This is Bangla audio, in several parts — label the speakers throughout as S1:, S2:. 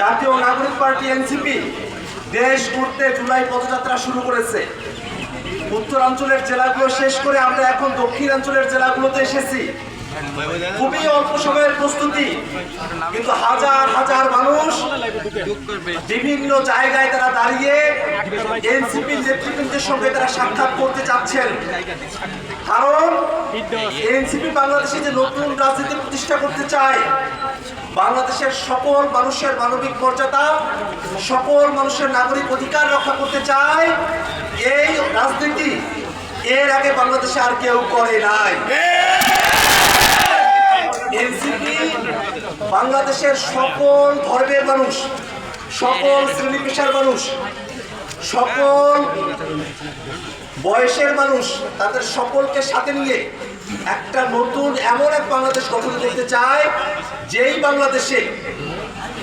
S1: জাতীয় নাগরিক পার্টি এনসিপি দেশ ঘুরতে জুলাই পদযাত্রা শুরু করেছে। উত্তরাঞ্চলের জেলাগুলো শেষ করে আমরা এখন দক্ষিণাঞ্চলের জেলাগুলোতে এসেছি। খুবই অল্প সময়ের প্রস্তুতি, কিন্তু হাজার হাজার মানুষ বিভিন্ন জায়গায় তারা দাঁড়িয়ে এনসিপি নেতৃবৃন্দের সঙ্গে তারা সাক্ষাৎ করতে চাচ্ছেন কারণ এনসিপি বাংলাদেশে যে নতুন রাজনীতি প্রতিষ্ঠা করতে চায়, বাংলাদেশের সকল মানুষের মানবিক মর্যাদা, সকল মানুষের নাগরিক অধিকার রক্ষা করতে চায়, এই রাজনীতি এর আগে বাংলাদেশে আর কেউ করে নাই। এনসিপি বাংলাদেশের সকল ধর্মের মানুষ, সকল শ্রেণি পেশার মানুষ, সকল বয়সের মানুষ তাদের সকলকে সাথে নিয়ে একটা নতুন এমন এক বাংলাদেশ গঠন করতে চায়, যেই বাংলাদেশে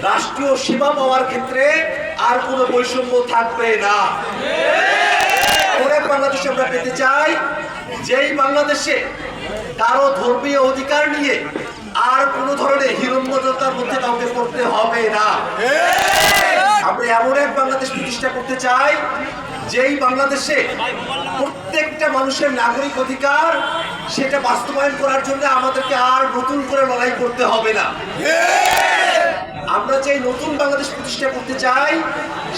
S1: রাষ্ট্রীয় সেবা পাওয়ার ক্ষেত্রে আর কোনো বৈষম্য থাকবে না। এক বাংলাদেশ আমরা পেতে চাই, যেই বাংলাদেশে কারও ধর্মীয় অধিকার নিয়ে আর কোনো ধরনের হিরণ্যতার মধ্যে কাউকে করতে হবে না। আমরা এমন এক বাংলাদেশ প্রতিষ্ঠা করতে চাই যেই বাংলাদেশে প্রত্যেকটা মানুষের নাগরিক অধিকার সেটা বাস্তবায়ন করার জন্য আমাদেরকে আর নতুন করে লড়াই করতে হবে না। আমরা যে নতুন বাংলাদেশ প্রতিষ্ঠা করতে চাই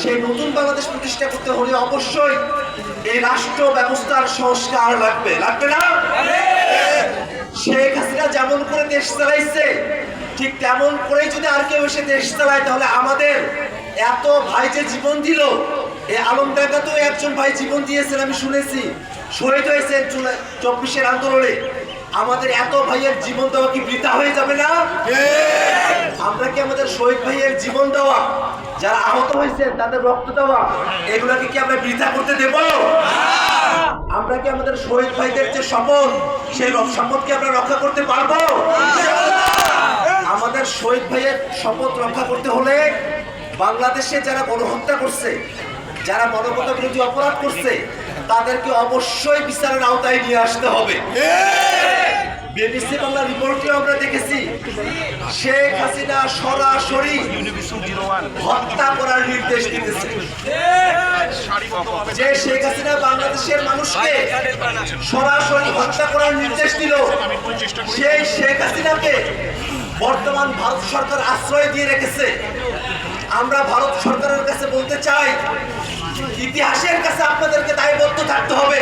S1: সেই নতুন বাংলাদেশ প্রতিষ্ঠা করতে হলে অবশ্যই এই রাষ্ট্র ব্যবস্থার সংস্কার লাগবে। লাগবে না? শেখ হাসিনা যেমন করে দেশ চালাইছে, ঠিক তেমন করে যদি আর কেউ এসে দেশ চালায়, তাহলে আমাদের এত ভাই যে জীবন দিল এই আলম ডাকাতেও একজন ভাই জীবন দিয়েছেন, আমি শুনেছি। শহীদ হয়েছেন চব্বিশের আন্দোলনে। আমাদের এত ভাইয়ের জীবন দেওয়া কি বৃথা হয়ে যাবে না? আমরা কি আমাদের শহীদ ভাইয়ের জীবন দেওয়া যারা আহত হয়েছেন তাদের রক্ত দেওয়া এগুলাকে কি আমরা বৃথা করতে দেব? আমরা কি আমাদের শহীদ ভাইদের যে শপথ সেই শপথকে আমরা রক্ষা করতে পারব? আমাদের শহীদ ভাইয়ের শপথ রক্ষা করতে হলে বাংলাদেশে যারা গণহত্যা করছে যারা মানবতা বিরোধী অপরাধ করছে তাদেরকে অবশ্যই বিচারের আওতায় নিয়ে আসতে হবে। রিপোর্টে আমরা দেখেছি। শেখ হাসিনা সরাসরি হত্যা করার নির্দেশ দিতেছে। যে শেখ হাসিনা বাংলাদেশের মানুষকে সরাসরি হত্যা করার নির্দেশ দিল, সেই শেখ হাসিনাকে বর্তমান ভারত সরকার আশ্রয় দিয়ে রেখেছে। আমরা ভারত সরকারের কাছে বলতে চাই, ইতিহাসের কাছে আপনাদেরকে দায়বদ্ধ থাকতে হবে।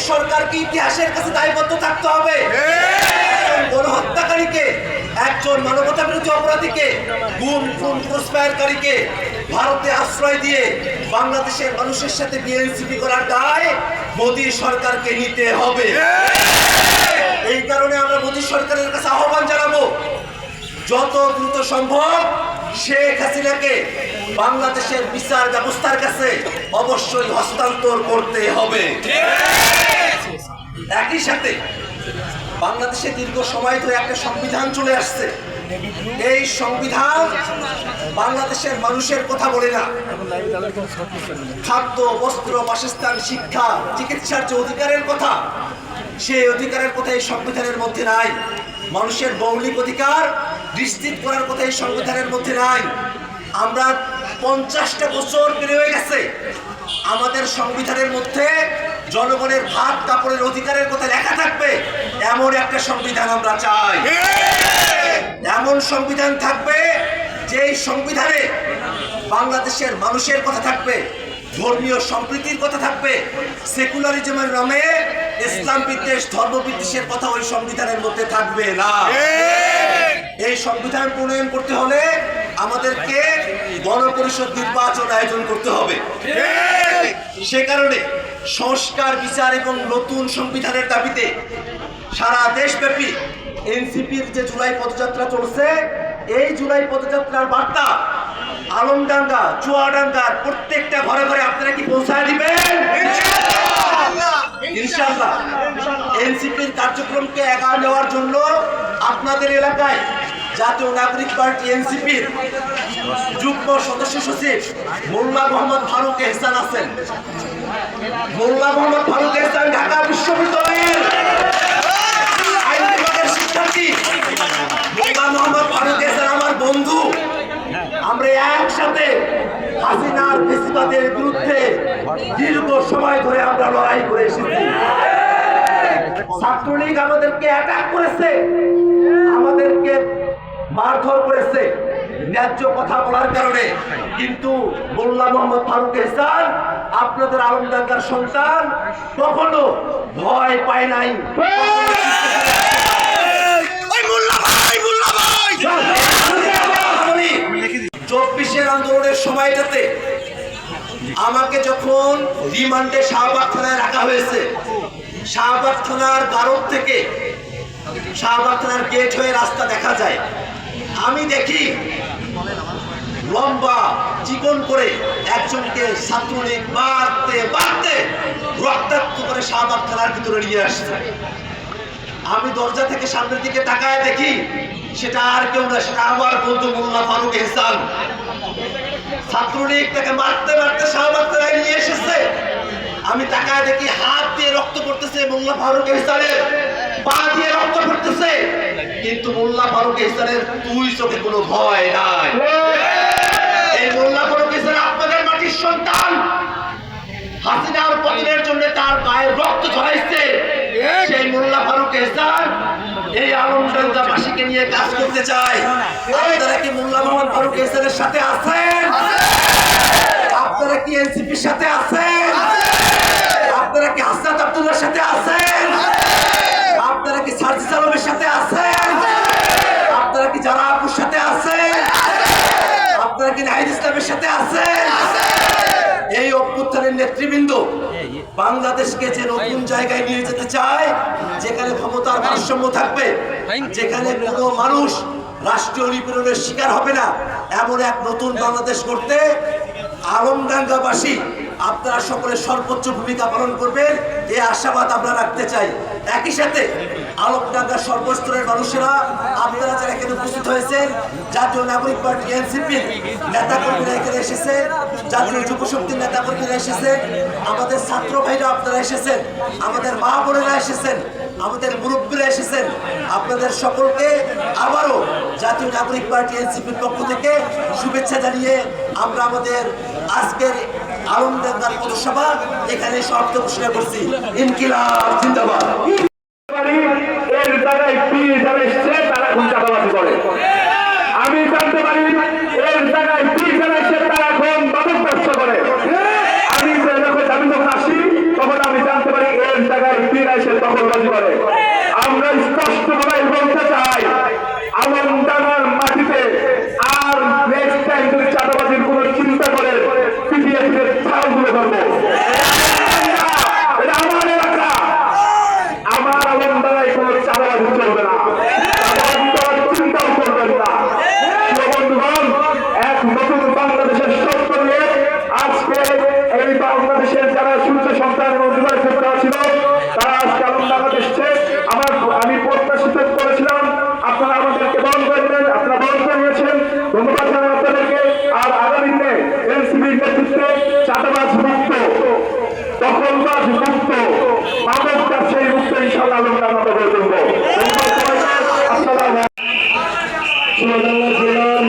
S1: সরকারকে ইতিহাসের কাছে দায়বদ্ধ থাকতে হবে। গণহত্যাকারীকে একজন মানবতা বিরোধী অপরাধীকে গুম খুন ঘুষপায়ারকারীকে ভারতে আশ্রয় দিয়ে বাংলাদেশের মানুষের সাথে বিএনসিপি করার দায় মোদী সরকারকে নিতে হবে। এই! কারণে আমরা মোদী সরকারের কাছে আহ্বান জানাব যত দ্রুত সম্ভব শেখ হাসিনাকে বাংলাদেশের বিচার ব্যবস্থার কাছে অবশ্যই হস্তান্তর করতে হবে। সাথে। বাংলাদেশে দীর্ঘ সময় ধরে একটা সংবিধান চলে আসছে। এই সংবিধান বাংলাদেশের মানুষের কথা বলে না। খাদ্য, বস্ত্র, বাসস্থান, শিক্ষা, চিকিৎসার যে অধিকারের কথা, সেই অধিকারের কথা এই সংবিধানের মধ্যে নাই। মানুষের মৌলিক অধিকার নিশ্চিত করার কথা এই সংবিধানের মধ্যে নাই। আমরা পঞ্চাশটা বছর পেরে হয়ে গেছে। আমাদের সংবিধানের মধ্যে জনগণের ভাত কাপড়ের অধিকারের কথা লেখা থাকবে। এমন একটা সংবিধান আমরা চাই। এমন সংবিধান থাকবে যে এই সংবিধানে বাংলাদেশের মানুষের কথা থাকবে ধর্মীয় সম্প্রীতির কথা থাকবে সেকুলারিজমের নামে ইসলাম বিদ্বেষ ধর্ম বিদ্বেষের কথা ওই সংবিধানের মধ্যে থাকবে না। এই সংবিধান প্রণয়ন করতে হলে আমাদেরকে গণপরিষদ নির্বাচন আয়োজন করতে হবে। সে কারণে সংস্কার বিচার এবং নতুন সংবিধানের দাবিতে সারা দেশব্যাপী এনসিপির যে জুলাই পদযাত্রা চলছে এই জুলাই পদযাত্রার বার্তা আলমডাঙ্গা চুয়াডাঙ্গার প্রত্যেকটা ঘরে ঘরে আপনারা কি পৌঁছায় দিবেন? এনসিপির কার্যক্রমকে এগিয়ে নেওয়ার জন্য আপনাদের এলাকায় জাতীয় নাগরিক পার্টি এনসিপির যুগ্ম সদস্য সচিব মোল্লা মোহাম্মদ ফারুক এহসান আছেন। মোল্লা মোহাম্মদ ফারুক এহসান, ঢাকা বিশ্ববিদ্যালয়ের আমার বন্ধু। সাথে হাসিনার বেশিবাদের বিরুদ্ধে আমরা লড়াই আমাদেরকে করেছে। আমাদেরকে মারধর করেছে। ন্যায্য কথা বলার কারণে। কিন্তু মোল্লা মোহাম্মদ ফারুক এহসান আপনাদের আলমদাঙ্গার সন্তান কখনো ভয় পায় নাই। চব্বিশের আন্দোলনের সময়টাতে আমাকে যখন রিমান্ডে শাহবাগ থানায় রাখা হয়েছে শাহবাগ থানার গারদ থেকে শাহবাগ থানার গেট হয়ে রাস্তা দেখা যায়। আমি দেখি লম্বা চিকন করে একজনকে ছাত্রলীগ মারতে মারতে রক্তাক্ত করে শাহবাগ থানার ভিতরে নিয়ে আসছে। আমি দরজা থেকে সামনের দিকে তাকায় দেখি সেটা আর কেউ না, সেটা আমার বন্ধু মোল্লা ফারুক এহসান। ছাত্রলীগ তাকে মারতে মারতে শাহবাগ থানায় নিয়ে এসেছে। আমি তাকায় দেখি হাত দিয়ে রক্ত পড়তেছে মোল্লা ফারুক এহসানের। পা দিয়ে রক্ত পড়তেছে। কিন্তু মোল্লা ফারুক এহসানের দুই চোখে কোনো ভয় নাই। এই মোল্লা ফারুক আপনাদের মাটির সন্তান। হাসিনার পতনের জন্য তার গায়ে রক্ত ঝরাইছে সেই মোল্লা ফারুক এহসান এই আলমডাঙ্গাবাসীকে নিয়ে কাজ করতে চায়। আপনারা কি মোল্লা মোহাম্মদ ফারুক সাথে আছেন? আপনারা কি এনসিপির সাথে আছেন? আপনারা কি হাসনাত আব্দুল্লাহর সাথে আছেন? সার্জিস আলমের সাথে আছেন আপনারা কি যারা আপুর সাথে আছেন আপনারা কি নাহিদ ইসলামের সাথে আছেন এই অভ্যুত্থানের নেতৃবৃন্দ বাংলাদেশকে যে নতুন জায়গায় নিয়ে যেতে চায়, যেখানে ক্ষমতার ভারসাম্য থাকবে, যেখানে কোনো মানুষ রাষ্ট্রীয় নিপীড়নের শিকার হবে না, এমন এক নতুন বাংলাদেশ করতে আলমডাঙ্গাবাসী আপনারা সকলে সর্বোচ্চ ভূমিকা পালন করবেন এই আশাবাদ আমরা রাখতে চাই। একই সাথে আলোকডাঙ্গার সর্বস্তরের মানুষেরা আপনারা যারা এখানে উপস্থিত হয়েছেন জাতীয় নাগরিক পার্টি এনসিপির নেতা কর্মীরা এখানে এসেছে, জাতীয় যুব শক্তির নেতা কর্মীরা এসেছেন আমাদের ছাত্র ভাইরা আপনারা এসেছেন, আমাদের মা বোনেরা এসেছেন, আমাদের মুরব্বীরা এসেছেন, আপনাদের সকলকে আবারও জাতীয় নাগরিক পার্টি, এনসিপির পক্ষ থেকে শুভেচ্ছা জানিয়ে আমরা আমাদের আজকের আলমডাঙ্গার পথসভা এখানে সমাপ্ত ঘোষণা করছি। ইনকিলাব, জিন্দাবাদ
S2: পারি এর জায়গায় পীর যারা এসছে তারা এখন চাঁদাবাজি করে আমি জানতে পারি এর জায়গায় পীর যারা এসছে তারা এখন মাদক ব্যবসা করে আমি যে যখন আমি যখন আসি তখন আমি জানতে পারি এর জায়গায় পীর এসে দখলবাজি করে আমরা স্পষ্ট ভাবে বলতে চাই আলমডাঙ্গার মাটিতে আর নেক্সট টাইম যদি চাঁদাবাজির কোনো চিন্তা করেন পিটিয়ে পিটিয়ে ছাল তুলে ধরবো এটা আমার এলাকা আমার আলমদারায় কোনো চাঁদাবাজি চলবে না চাঁদাবাজি করার চিন্তাও করবেন না প্রিয় বন্ধুগণ, এক নতুন বাংলাদেশের স্বপ্ন নিয়ে আজকে এই বাংলাদেশের যারা সূর্য সন্তান এবং যুবক ক্ষেত্রে ছিল তারা আজকে আলমদাবাদ এসছে আমার আমি প্রত্যাশিত করেছিলাম আপনারা আমাদেরকে বরণ করবেন আপনারা বরণ করে নিয়েছেন ধন্যবাদ জানাই আপনাদেরকে আর আগামীতে এনসিবির নেতৃত্বে চাঁদাবাজ মুক্ত দখলবাজ মুক্ত মাদক ব্যবসায়ী মুক্ত ইনশাল্লাহ আমরা আমরা গড়ে তুলব ধন্যবাদ সবাইকে আসসালামু
S3: চুয়াডাঙ্গা জেলার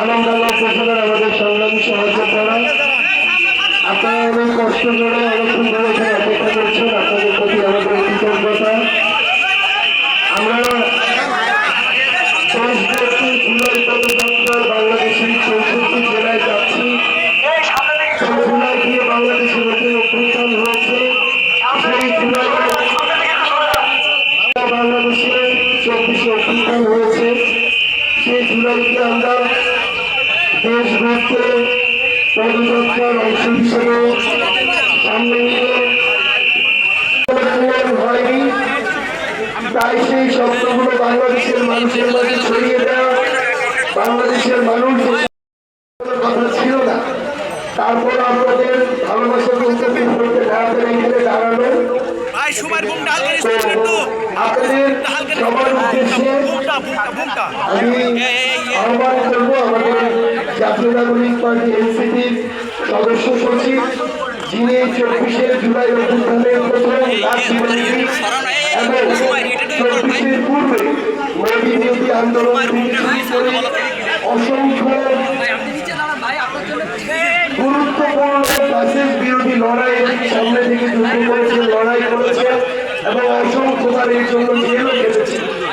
S3: আনন্দডাঙ্গা উপজেলার আমাদের সংগ্রামী সহযোদ্ধারা আপনারা অনেক কষ্ট করে অনেকক্ষণ ধরে এখানে অপেক্ষা করছেন, আপনাদের প্রতি আমাদের কৃতজ্ঞতা। আমরা বাংলাদেশের নতুন অভ্যুত্থান হয়েছে। সেই জুলাই বাংলাদেশে চব্বিশে অভ্যুত্থান হয়েছে সেই জুলাইকে আমরা দেশ ঘুরতে পদযাত্রার অংশ হিসেবে সামনে নিয়ে হয়নি। তাই সেই শব্দগুলো বাংলাদেশের মানুষের মাঝে ছড়িয়ে দেওয়া বাংলাদেশের মানুষ কথা ছিল না তারপর আমাদের ভালোবাসাকে উপস্থিত করতে দাঁড়াতে এখানে দাঁড়ানো? আপনাদের সবার উদ্দেশ্যে আহ্বান করব আমাদের জাতীয় নাগরিক পার্টি এনসিপির সদস্য সচিব যিনি চব্বিশে জুলাই অভ্যুত্থানের প্রথম এবং চব্বিশের পূর্বে মোদী বিরোধী আন্দোলন অসংখ্য ফ্যাসিস্ট বিরোধী লড়াই সামনে থেকে যুদ্ধ করেছেন লড়াই করেছেন এবং অসংখ্যবার এই জন্য জেলও কেটেছেন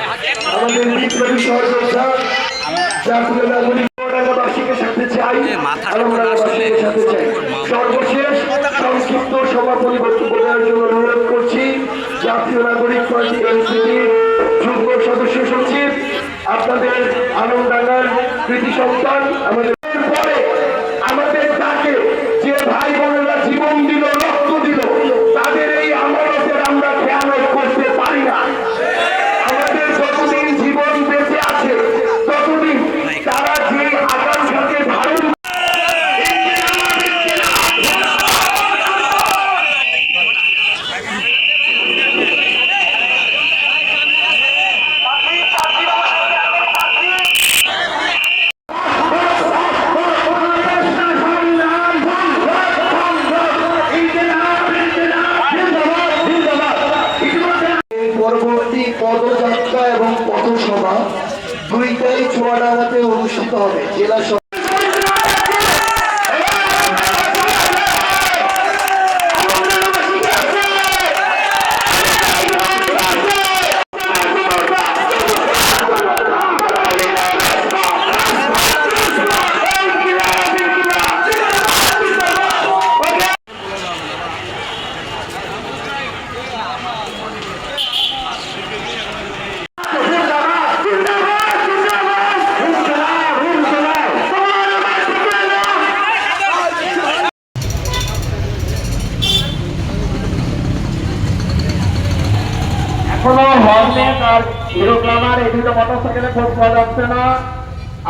S3: আমাদের বিপ্লবী সহযোদ্ধা জাতীয় নাগরিক ঢাকাবাসীকে সাথে চাই আলমডাঙ্গাবাসীকে সাথে চাই। সর্বশেষ সংক্ষিপ্ত সভাপতি বক্তব্য দেওয়ার জন্য অনুরোধ করছি। জাতীয় নাগরিক পার্টি এনসিপি যুগ্ম সদস্য সচিব আপনাদের আলমডাঙ্গার কৃতি সন্তান আমাদের পদযাত্রা এবং পথসভা দুইটাই চুয়াডাঙ্গাতে অনুষ্ঠিত হবে জেলা
S4: মোটরসাইকেলে খোঁজ পাওয়া যাচ্ছে না।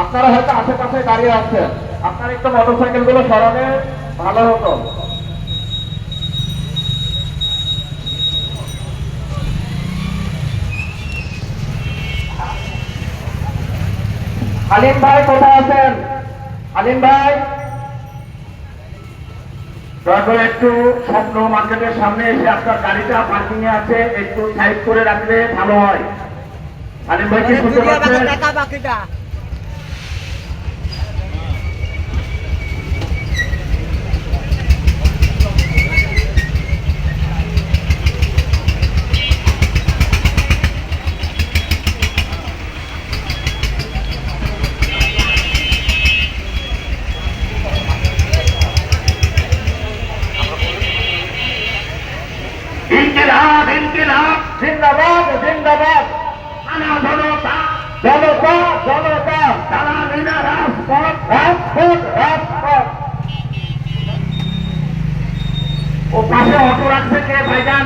S4: আপনারা হয়তো আশেপাশে দাঁড়িয়ে আছেন। আপনার একটু মোটরসাইকেলগুলো সরালে ভালো হতো। আলিম ভাই কোথায় আছেন? আলিম ভাই? করে একটু স্বপ্ন মার্কেটের সামনে এসে আপনার গাড়িটা পার্কিং এ আছে, একটু সাইড করে রাখলে ভালো হয়। আলিম ভাই কি শুনতে পাচ্ছেন ইনকিলাব ইনকিলাব জিন্দাবাদ জিন্দাবাদ আনা জনতা জনতা জনতা তারা বিনা রাজপথ রাজপথ রাজপথ ও পাশে অটো রাখছে কে ভাইজান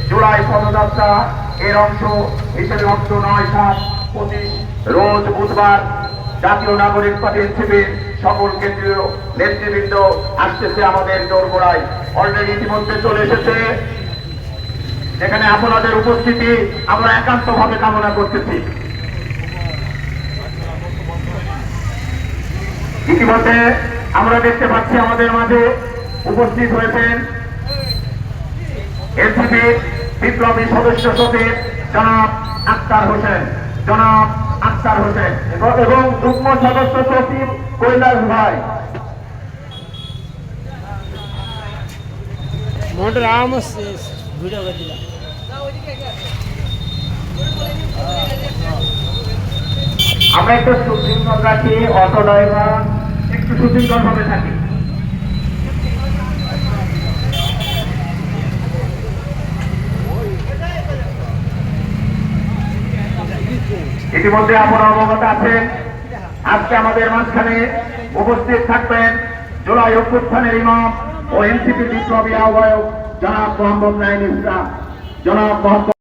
S4: জুলাই পদযাত্রা এর অংশ হিসেবে অংশ নয় সাত পঁচিশ রোজ বুধবার জাতীয় নাগরিক পার্টি এনসিপির সকল কেন্দ্রীয় নেতৃবৃন্দ আসতেছে আমাদের দোরগোড়ায়। অলরেডি ইতিমধ্যে চলে এসেছে। এখানে আপনাদের উপস্থিতি আমরা একান্তভাবে কামনা করতেছি। ইতিমধ্যে আমরা দেখতে পাচ্ছি আমাদের মাঝে উপস্থিত হয়েছেন এনসিপি বিপ্লবী সদস্য সচিব জনাব আক্তার হোসেন জনাব আক্তার হোসেন এবং- যুগ্ম সদস্য সচিব কৈলাস ভাই।
S5: ভিডিও
S4: আমরা একটু সুশৃঙ্খল রাখি অটো ড্রাইভার একটু সুশৃঙ্খল ভাবে থাকি। ইতিমধ্যে আপনারা অবগত আছেন আজকে আমাদের মাঝখানে উপস্থিত থাকবেন জোলাই অভ্যুত্থানের ইমাম ও এনসিপি বিপ্লবী আহ্বায়ক জনাব মোহাম্মদ নাইন ইসলাম। জনাব মোহাম্মদ